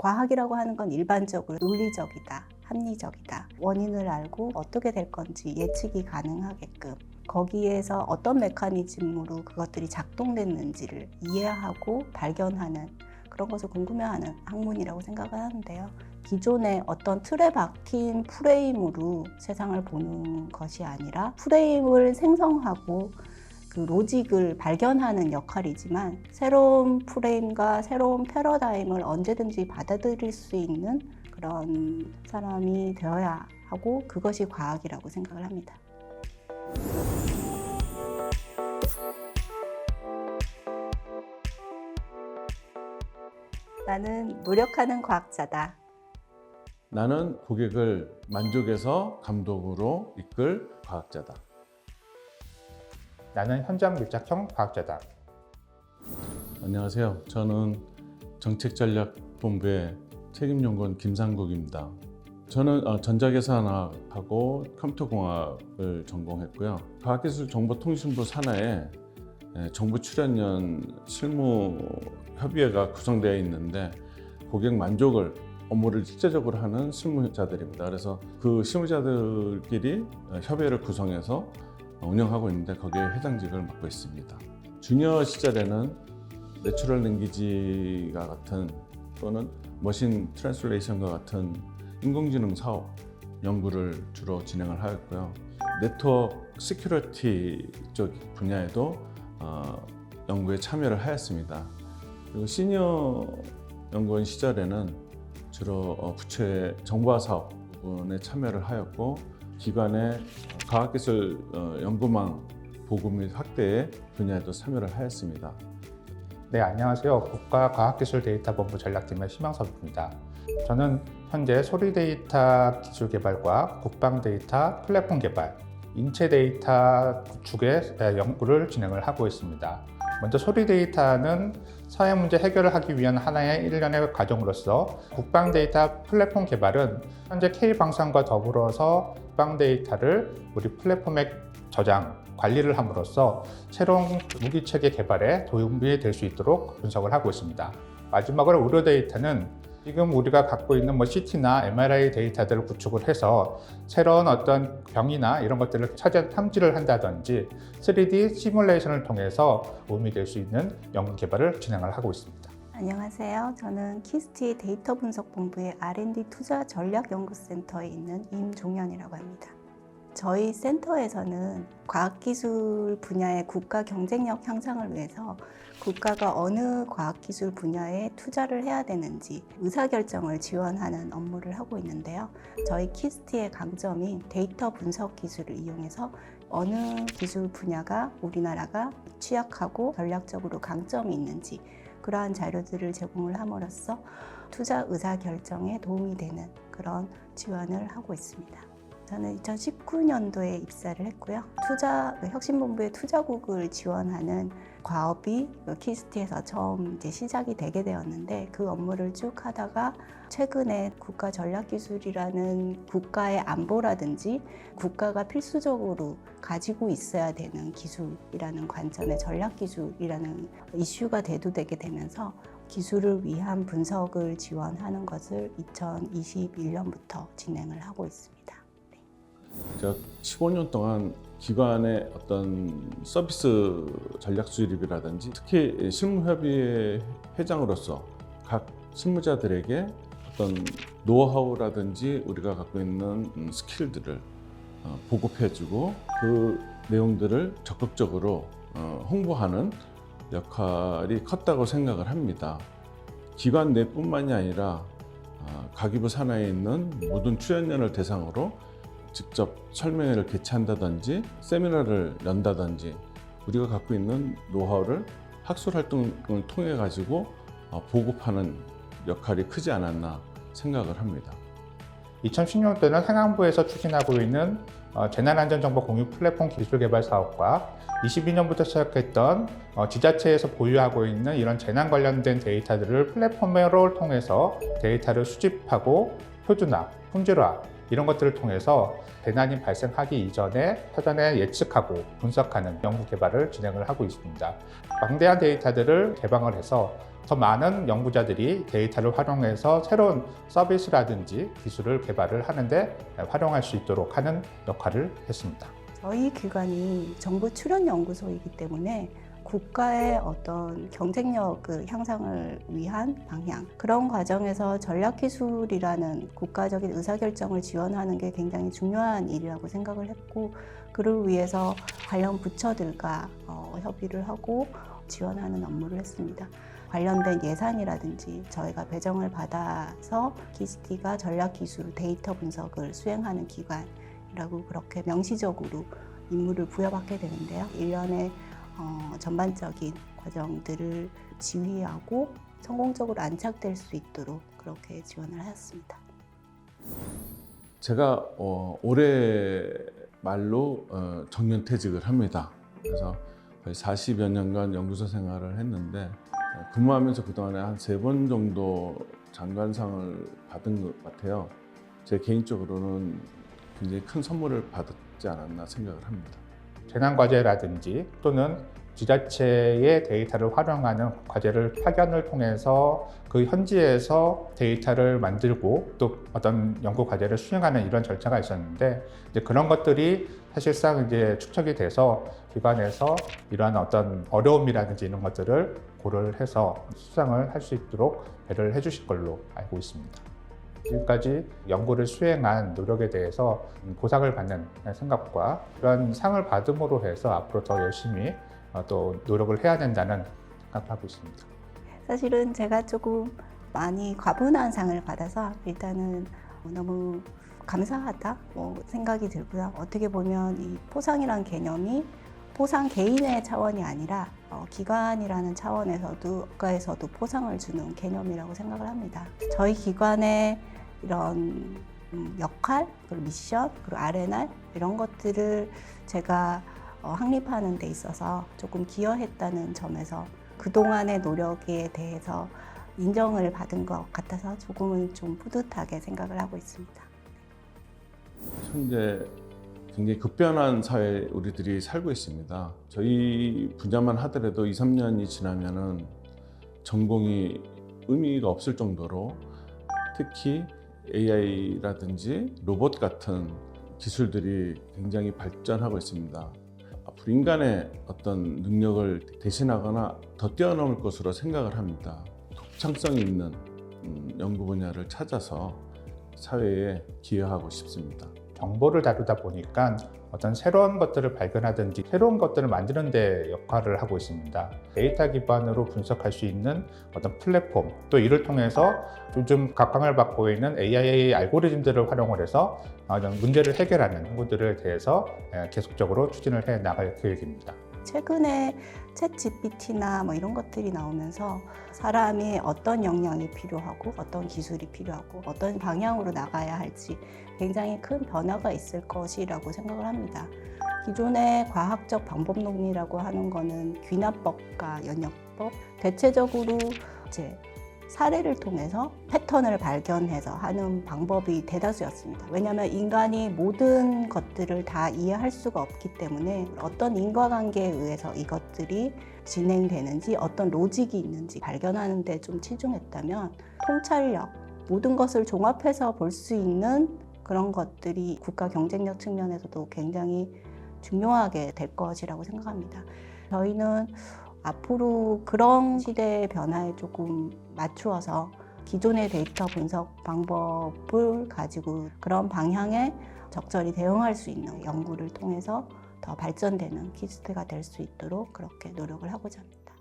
과학이라고 하는 건 일반적으로 논리적이다, 합리적이다. 원인을 알고 어떻게 될 건지 예측이 가능하게끔 거기에서 어떤 메커니즘으로 그것들이 작동됐는지를 이해하고 발견하는 그런 것을 궁금해하는 학문이라고 생각을 하는데요. 기존의 어떤 틀에 박힌 프레임으로 세상을 보는 것이 아니라 프레임을 생성하고 그 로직을 발견하는 역할이지만 새로운 프레임과 새로운 패러다임을 언제든지 받아들일 수 있는 그런 사람이 되어야 하고 그것이 과학이라고 생각을 합니다. 나는 노력하는 과학자다. 나는 고객을 만족에서 감동으로 이끌 과학자다. 나는 현장 밀착형 과학자다. 안녕하세요. 저는 정책전략본부의 책임연구원 김상국입니다. 저는 어, 전자계산학하고 컴퓨터공학을 전공했고요. 과학기술정보통신부 산하에 예, 정부 출연연 실무 협의회가 구성되어 있는데 고객 만족을 업무를 실제적으로 하는 실무자들입니다. 그래서 그 실무자들끼리 어, 협의회를 구성해서 운영하고 있는데 거기에 회장직을 맡고 있습니다. 주니어 시절에는 내추럴 랭귀지가 같은 또는 머신 트랜슬레이션과 같은 인공지능 사업 연구를 주로 진행을 하였고요. 네트워크 시큐리티 쪽 분야에도 어, 연구에 참여를 하였습니다. 그리고 시니어 연구원 시절에는 주로 어, 부처의 정보화 사업 부분에 참여를 하였고 기관의 과학기술 어, 연구망 보급 및 확대의 분야에도 참여를 하였습니다. 네, 안녕하세요. 국가과학기술데이터본부 전략팀의 심영섭입니다. 저는 현재 소리 데이터 기술 개발과 국방 데이터 플랫폼 개발, 인체 데이터 구축의 연구를 진행을 하고 있습니다. 먼저 소리 데이터는 사회 문제 해결을 하기 위한 하나의 일련의 과정으로서 국방 데이터 플랫폼 개발은 현재 K방산과 더불어서 국방 데이터를 우리 플랫폼에 저장, 관리를 함으로써 새로운 무기 체계 개발에 도움이 될 수 있도록 분석을 하고 있습니다. 마지막으로 의료 데이터는 지금 우리가 갖고 있는 뭐 CT나 MRI 데이터들을 구축을 해서 새로운 어떤 병이나 이런 것들을 찾아 탐지를 한다든지 3D 시뮬레이션을 통해서 도움이 될 수 있는 연구 개발을 진행을 하고 있습니다. 안녕하세요. 저는 키스티 데이터 분석 본부의 R&D 투자 전략 연구센터에 있는 임종현이라고 합니다. 저희 센터에서는 과학기술 분야의 국가 경쟁력 향상을 위해서 국가가 어느 과학기술 분야에 투자를 해야 되는지 의사결정을 지원하는 업무를 하고 있는데요. 저희 키스티의 강점인 데이터 분석 기술을 이용해서 어느 기술 분야가 우리나라가 취약하고 전략적으로 강점이 있는지 그러한 자료들을 제공을 함으로써 투자 의사 결정에 도움이 되는 그런 지원을 하고 있습니다. 저는 2019년도에 입사를 했고요. 투자 혁신본부의 투자국을 지원하는 과업이 키스티에서 처음 이제 시작이 되게 되었는데 그 업무를 쭉 하다가 최근에 국가 전략기술이라는 국가의 안보라든지 국가가 필수적으로 가지고 있어야 되는 기술이라는 관점의 전략기술이라는 이슈가 대두되게 되면서 기술을 위한 분석을 지원하는 것을 2021년부터 진행을 하고 있습니다. 제가 15년 동안 기관의 어떤 서비스 전략 수립이라든지 특히 실무협의회 회장으로서 각 실무자들에게 어떤 노하우라든지 우리가 갖고 있는 음, 스킬들을 어, 보급해주고 그 내용들을 적극적으로 어, 홍보하는 역할이 컸다고 생각을 합니다. 기관 내뿐만이 아니라 어, 가기부 산하에 있는 모든 출연연을 대상으로 직접 설명회를 개최한다든지 세미나를 연다든지 우리가 갖고 있는 노하우를 학술 활동을 통해 가지고 어, 보급하는 역할이 크지 않았나 생각을 합니다. 2016년도에는 행안부에서 추진하고 있는 어, 재난안전정보 공유 플랫폼 기술 개발 사업과 22년부터 시작했던 어, 지자체에서 보유하고 있는 이런 재난 관련된 데이터들을 플랫폼으로 통해서 데이터를 수집하고 표준화, 품질화 이런 것들을 통해서 재난이 발생하기 이전에 사전에 예측하고 분석하는 연구 개발을 진행을 하고 있습니다. 방대한 데이터들을 개방을 해서 더 많은 연구자들이 데이터를 활용해서 새로운 서비스라든지 기술을 개발을 하는데 활용할 수 있도록 하는 역할을 했습니다. 저희 기관이 정부 출연 연구소이기 때문에 국가의 어떤 경쟁력 그 향상을 위한 방향 그런 과정에서 전략기술이라는 국가적인 의사결정을 지원하는 게 굉장히 중요한 일이라고 생각을 했고 그를 위해서 관련 부처들과 어, 협의를 하고 지원하는 업무를 했습니다. 관련된 예산이라든지 저희가 배정을 받아서 키스티가 전략기술 데이터 분석을 수행하는 기관이라고 그렇게 명시적으로 임무를 부여받게 되는데요. 일련의 어, 전반적인 과정들을 지휘하고 성공적으로 안착될 수 있도록 그렇게 지원을 하였습니다. 제가 어, 올해 말로 어, 정년 퇴직을 합니다. 그래서 거의 40여 년간 연구소 생활을 했는데 어, 근무하면서 그동안에 한 세 번 정도 장관상을 받은 것 같아요. 제 개인적으로는 굉장히 큰 선물을 받았지 않았나 생각을 합니다. 재난과제라든지 또는 지자체의 데이터를 활용하는 과제를 파견을 통해서 그 현지에서 데이터를 만들고 또 어떤 연구 과제를 수행하는 이런 절차가 있었는데 이제 그런 것들이 사실상 이제 축적이 돼서 기관에서 이러한 어떤 어려움이라든지 이런 것들을 고려를 해서 수상을 할 수 있도록 배려를 해주실 걸로 알고 있습니다. 지금까지 연구를 수행한 노력에 대해서 보상을 받는 생각과 그런 상을 받음으로 해서 앞으로 더 열심히 어, 또 노력을 해야 된다는 생각하고 있습니다. 사실은 제가 조금 많이 과분한 상을 받아서 일단은 너무 감사하다 뭐 생각이 들고요. 어떻게 보면 이 포상이란 개념이 포상 개인의 차원이 아니라 어, 기관이라는 차원에서도 국가에서도 포상을 주는 개념이라고 생각을 합니다. 저희 기관의 이런 음, 역할, 그리고 미션, 그리고 R&R 이런 것들을 제가 어, 확립하는 데 있어서 조금 기여했다는 점에서 그동안의 노력에 대해서 인정을 받은 것 같아서 조금은 좀 뿌듯하게 생각을 하고 있습니다. 현재 굉장히 급변한 사회에 우리들이 살고 있습니다. 저희 분야만 하더라도 2, 3년이 지나면은 전공이 의미가 없을 정도로 특히 AI라든지 로봇 같은 기술들이 굉장히 발전하고 있습니다. 앞으로 인간의 어떤 능력을 대신하거나 더 뛰어넘을 것으로 생각을 합니다. 독창성 있는 음, 연구 분야를 찾아서 사회에 기여하고 싶습니다. 정보를 다루다 보니까 어떤 새로운 것들을 발견하든지 새로운 것들을 만드는 데 역할을 하고 있습니다. 데이터 기반으로 분석할 수 있는 어떤 플랫폼 또 이를 통해서 요즘 각광을 받고 있는 AI 알고리즘들을 활용을 해서 문제를 해결하는 연구들에 대해서 계속적으로 추진을 해 나갈 계획입니다. 최근에 챗 GPT나 뭐 이런 것들이 나오면서 사람이 어떤 역량이 필요하고 어떤 기술이 필요하고 어떤 방향으로 나가야 할지 굉장히 큰 변화가 있을 것이라고 생각을 합니다. 기존의 과학적 방법 논리라고 하는 거는 귀납법과 연역법 대체적으로 이제 사례를 통해서 패턴을 발견해서 하는 방법이 대다수였습니다. 왜냐하면 인간이 모든 것들을 다 이해할 수가 없기 때문에 어떤 인과관계에 의해서 이것들이 진행되는지 어떤 로직이 있는지 발견하는 데 좀 치중했다면 통찰력, 모든 것을 종합해서 볼 수 있는 그런 것들이 국가 경쟁력 측면에서도 굉장히 중요하게 될 것이라고 생각합니다. 저희는 앞으로 그런 시대의 변화에 조금 맞추어서 기존의 데이터 분석 방법을 가지고 그런 방향에 적절히 대응할 수 있는 연구를 통해서 더 발전되는 키스트가 될 수 있도록 그렇게 노력을 하고자 합니다.